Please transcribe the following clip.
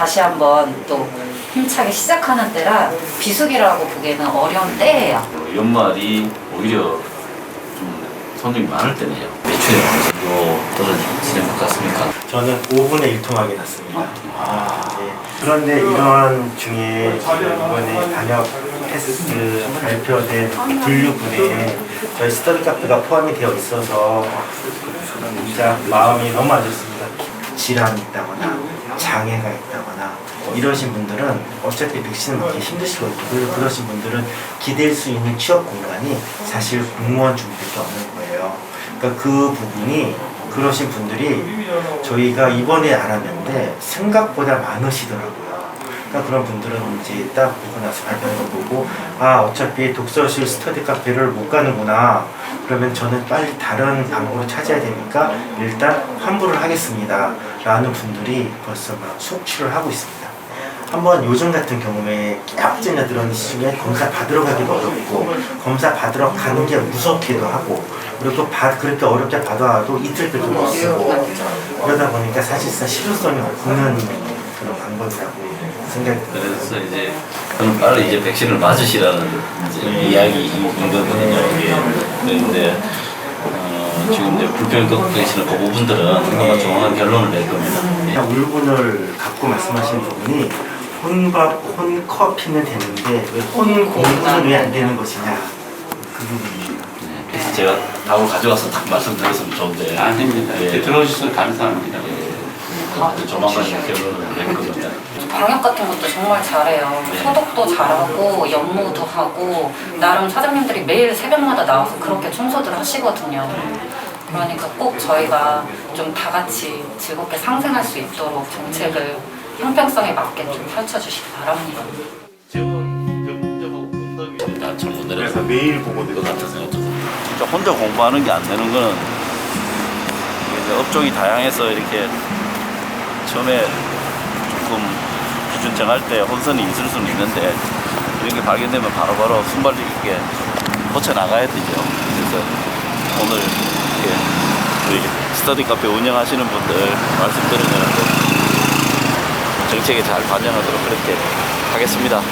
다시 한번 또 힘차게 시작하는 때라 비수기라고 보기에는 어려운 때예요. 어, 연말이 오히려 좀 손님이 많을 때네요. 매출이 요 떨어지는 것 같습니까? 저는 5분의 1통하게 났습니다. 아, 네. 그런데 이런 중에 이번에 단역 테스트 발표된 분류군에 저희 스터디 카페가 포함이 되어 있어서 진짜 마음이 너무 안 좋습니다. 질환이 있다거나 장애가 있다거나 이러신 분들은 어차피 백신을 맞기 힘드시거든요. 그래서 그러신 분들은 기댈 수 있는 취업 공간이 사실 공무원 중밖에 없는 거예요. 그러니까 그 부분이 그러신 분들이 저희가 이번에 알았는데 생각보다 많으시더라고요. 그러니까 그런 분들은 이제 딱 보고 나서 발표한 거 보고 아 어차피 독서실 스터디 카페를 못 가는구나 그러면 저는 빨리 다른 방법을 찾아야 되니까 일단 환불을 하겠습니다 라는 분들이 벌써 막 속출을 하고 있습니다 한번 요즘 같은 경우에 확진자 들어오는 시중에 검사 받으러 가기도 어렵고 검사 받으러 가는 게 무섭기도 하고 그리고 받, 그렇게 어렵게 받아와도 이틀밖에 못 쓰고 그러다 보니까 사실상 실효성이 없는 그런 방법이라고 생각이. 그래서 이제 그럼 빨리 이제 백신을 맞으시라는 이제 이야기인 거거든요. 이게 그런데 어, 지금 이제 불편 겪고 계시는 그 부분들은 아마 정확한 결론을 낼 겁니다. 예. 그냥 울분을 갖고 말씀하시는 부분이 혼밥, 혼커피는 되는데 왜 혼 공부는 왜 안 되는 것이냐 그 부분입니다. 네, 그래서 제가 답을 가져와서 딱 말씀드렸으면 좋은데 아닙니다. 예. 예. 들어오셔서 감사합니다. 예. 조만간 결론을 낼 겁니다. 방역 같은 것도 정말 잘해요. 소독도 잘하고 연무도 하고 나름 사장님들이 매일 새벽마다 나와서 그렇게 청소들 하시거든요. 그러니까 꼭 저희가 좀 다 같이 즐겁게 상생할 수 있도록 정책을 형평성에 맞게 좀 펼쳐주시기 바랍니다. 다 전문들에서 그래서 매일 보고 것 같아서 진짜 혼자 공부하는 게 안 되는 거는 이제 업종이 다양해서 이렇게 처음에 조금 기준 정할 때 혼선이 있을 수는 있는데 이런 게 발견되면 바로 바로 순발력 있게 고쳐 나가야 되죠. 그래서 오늘 이렇게 우리 스터디 카페 운영하시는 분들 말씀 들으면 정책에 잘 반영하도록 그렇게 하겠습니다.